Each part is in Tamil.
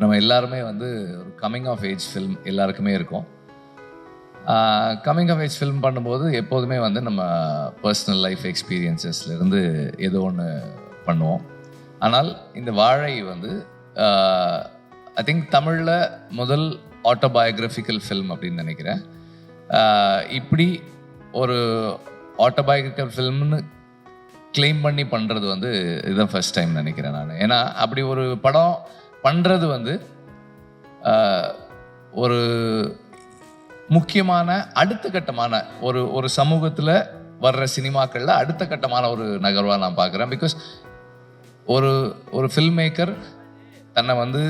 நம்ம எல்லாருமே வந்து ஒரு கம்மிங் ஆஃப் ஏஜ் ஃபில்ம் எல்லாருக்குமே இருக்கும். கம்மிங் ஆஃப் ஏஜ் ஃபில்ம் பண்ணும்போது எப்போதுமே வந்து நம்ம பர்சனல் லைஃப் எக்ஸ்பீரியன்சஸ்லேருந்து ஏதோ ஒன்று பண்ணுவோம். ஆனால் இந்த வாழை வந்து ஐ திங்க் தமிழில் முதல் ஆட்டோபயோகிராஃபிக்கல் ஃபில்ம் அப்படின்னு நினைக்கிறேன். இப்படி ஒரு ஆட்டோபயோகிராஃபிக்கல் ஃபில்ம்னு கிளைம் பண்ணி பண்ணுறது வந்து இதுதான் ஃபர்ஸ்ட் டைம் நினைக்கிறேன் நான். ஏன்னா அப்படி ஒரு படம் பண்ணுறது வந்து ஒரு முக்கியமான அடுத்த கட்டமான ஒரு ஒரு சமூகத்தில் வர்ற சினிமாக்களில் அடுத்த கட்டமான ஒரு நகர்வாக நான் பார்க்குறேன். பிகாஸ் ஒரு ஒரு ஃபில்ம் மேக்கர் தன்னை வந்து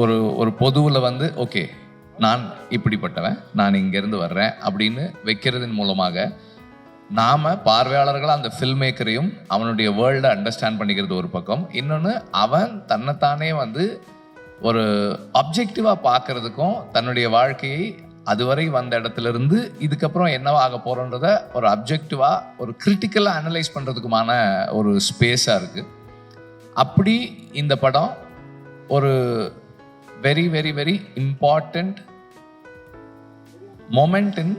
ஒரு ஒரு பொதுவில் வந்து ஓகே நான் இப்படிப்பட்டவன் நான் இங்கேருந்து வர்றேன் அப்படின்னு வைக்கிறதன் மூலமாக நாம பார்வையாளர்களாக அந்த ஃபில்ம் மேக்கரையும் அவனுடைய வேர்ல்டை அண்டர்ஸ்டாண்ட் பண்ணிக்கிறது ஒரு பக்கம். இன்னொன்று அவன் தன்னைத்தானே வந்து ஒரு அப்ஜெக்டிவாக பார்க்கறதுக்கும் தன்னுடைய வாழ்க்கையை அதுவரை வந்த இடத்துல இருந்து இதுக்கப்புறம் என்னவா ஆக போறோன்றத ஒரு அப்ஜெக்டிவாக ஒரு கிரிட்டிக்கலாக அனலைஸ் பண்ணுறதுக்குமான ஒரு ஸ்பேஸாக இருக்குது அப்படி இந்த படம் ஒரு very very very important moment in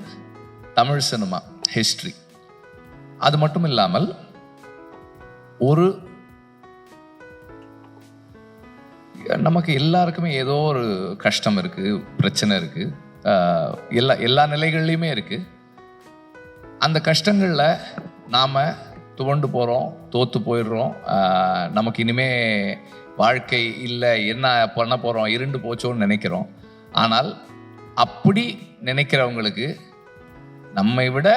Tamil cinema history அது மட்டும் இல்லாமல் ஒரு நமக்கு எல்லாருக்குமே ஏதோ ஒரு கஷ்டம் இருக்கு பிரச்சனை இருக்கு. எல்லா எல்லா நிலைகள்லையுமே இருக்கு. அந்த கஷ்டங்களில் நாம் துவண்டு போகிறோம் தோற்று போயிடுறோம். நமக்கு இனிமே வாழ்க்கை இல்லை என்ன பண்ண போகிறோம் இருண்டு போச்சோன்னு நினைக்கிறோம். ஆனால் அப்படி நினைக்கிறவங்களுக்கு நம்மை விட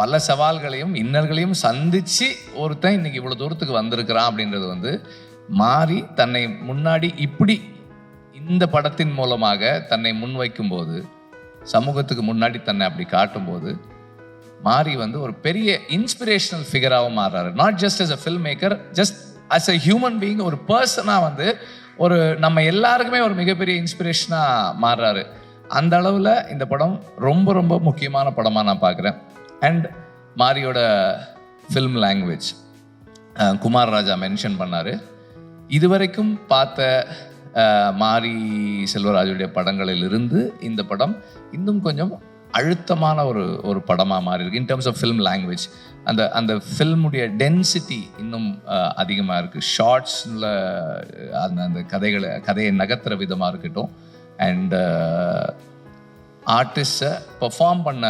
பல சவால்களையும் இன்னல்களையும் சந்தித்து ஒருத்தன் இன்னைக்கு இவ்வளோ தூரத்துக்கு வந்திருக்கிறான் அப்படின்றது வந்து மாறி தன்னை முன்னாடி இப்படி இந்த படத்தின் மூலமாக தன்னை முன்வைக்கும் போது சமூகத்துக்கு முன்னாடி தன்னை அப்படி காட்டும்போது மாறி வந்து ஒரு பெரிய இன்ஸ்பிரேஷனல் ஃபிகராகவும் மாறுறாரு. Not just as a film maker just as a human being ஒரு பர்சனாக வந்து ஒரு நம்ம எல்லாருக்குமே ஒரு மிகப்பெரிய இன்ஸ்பிரேஷனாக மாறுறாரு. அந்த அளவில் இந்த படம் ரொம்ப ரொம்ப முக்கியமான படமாக நான் பார்க்குறேன். And மாரியோட film language Kumar Raja mention பண்ணார். இதுவரைக்கும் பார்த்த மாரி செல்வராஜுடைய படங்களிலிருந்து இந்த படம் இன்னும் கொஞ்சம் அழுத்தமான ஒரு ஒரு படமாக மாறி இருக்கு in terms of film language அந்த அந்த ஃபில்முடைய டென்சிட்டி இன்னும் அதிகமாக இருக்குது ஷார்ட்ஸில் அந்த அந்த கதைகளை கதையை நகர்த்துற விதமாக இருக்கட்டும். அண்ட் ஆர்டிஸ்ட்டை பெர்ஃபார்ம் பண்ண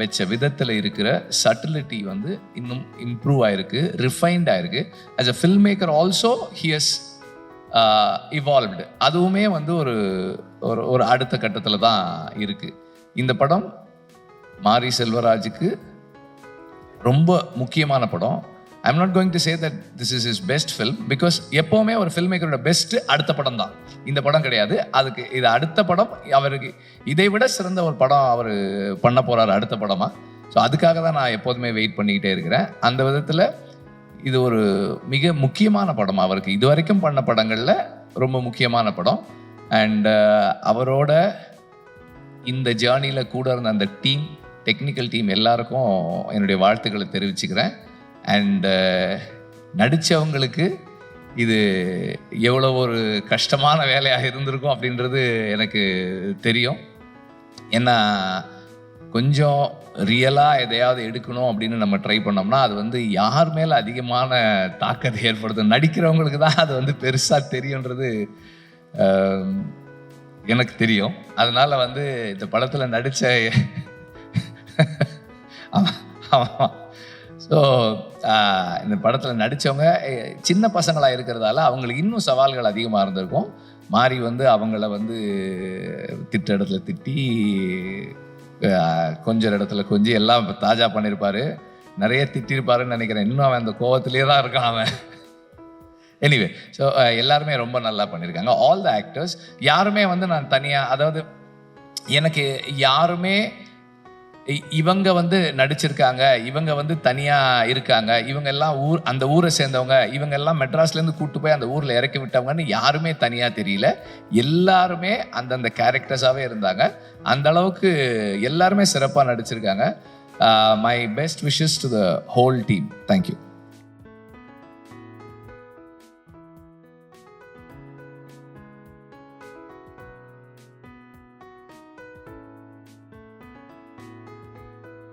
வச்ச விதத்தில் இருக்கிற சட்டிலிட்டி வந்து இன்னும் இம்ப்ரூவ் ஆயிருக்கு ரிஃபைன்ட் ஆயிருக்கு. As a film maker also he's evolved அதுவுமே வந்து ஒரு ஒரு ஒரு அடுத்த கட்டத்தில் தான் இருக்குது இந்த படம் மாரி செல்வராஜுக்கு ரொம்ப முக்கியமான படம். I'm not going to say that this is is best film because எப்போவுமே ஒரு ஃபில்ம் மேக்கரோட பெஸ்ட் அடுத்த படம் தான். இந்த படம் கிடையாது. அதுக்கு இது அடுத்த படம் அவருக்கு இதை விட சிறந்த ஒரு படம் அவர் பண்ண போகிறார் அடுத்த படமாக ஸோ அதுக்காக தான் நான் எப்போதுமே வெயிட் பண்ணிக்கிட்டே இருக்கிறேன். அந்த விதத்தில் இது ஒரு மிக முக்கியமான படம் அவருக்கு இது வரைக்கும் பண்ண படங்களில் ரொம்ப முக்கியமான படம். அண்ட் uh, அவரோட இந்த ஜேர்னியில் கூட இருந்த அந்த டீம் டெக்னிக்கல் டீம் எல்லாருக்கும் என்னுடைய வாழ்த்துக்களை தெரிவிச்சுக்கிறேன். அண்டு uh, நடித்தவங்களுக்கு இது எவ்வளோ ஒரு கஷ்டமான வேலையாக இருந்திருக்கும் அப்படின்றது எனக்கு தெரியும். ஏன்னா கொஞ்சம் ரியலாக எதையாவது எடுக்கணும் அப்படின்னு நம்ம ட்ரை பண்ணோம்னா அது வந்து யார் மேலே அதிகமான தாக்கத்தை ஏற்படுத்தும்? நடிக்கிறவங்களுக்கு தான் அது வந்து பெருசாக தெரியுன்றது எனக்கு தெரியும். அதனால் வந்து இந்த படத்தில் நடித்த ஆமாம் ஸோ இந்த படத்தில் நடித்தவங்க சின்ன பசங்களாக இருக்கிறதால அவங்களுக்கு இன்னும் சவால்கள் அதிகமாக இருந்திருக்கும். மாறி வந்து அவங்கள வந்து திட்ட இடத்துல திட்டி கொஞ்சம் இடத்துல கொஞ்சம் எல்லாம் தாஜா பண்ணியிருப்பார் நிறைய திட்டிருப்பாருன்னு நினைக்கிறேன். இன்னும் அவன் அந்த கோவத்திலே தான் இருக்கான் அவன். எனிவே ஸோ எல்லாருமே ரொம்ப நல்லா பண்ணியிருக்காங்க ஆல் த ஆக்டர்ஸ் யாருமே வந்து நான் தனியாக அதாவது எனக்கு யாருமே இவங்க வந்து நடிச்சிருக்காங்க இவங்க வந்து தனியாக இருக்காங்க இவங்க எல்லாம் ஊர் அந்த ஊரை சேர்ந்தவங்க இவங்க எல்லாம் மெட்ராஸ்லேருந்து கூப்பிட்டு கூட்டு போய் அந்த ஊரில் இறக்கி விட்டவங்கன்னு யாருமே தனியாக தெரியல. எல்லாருமே அந்தந்த கேரக்டர்ஸாகவே இருந்தாங்க. அந்த அளவுக்கு எல்லாருமே சிறப்பாக நடிச்சிருக்காங்க. My best wishes to the whole team. Thank you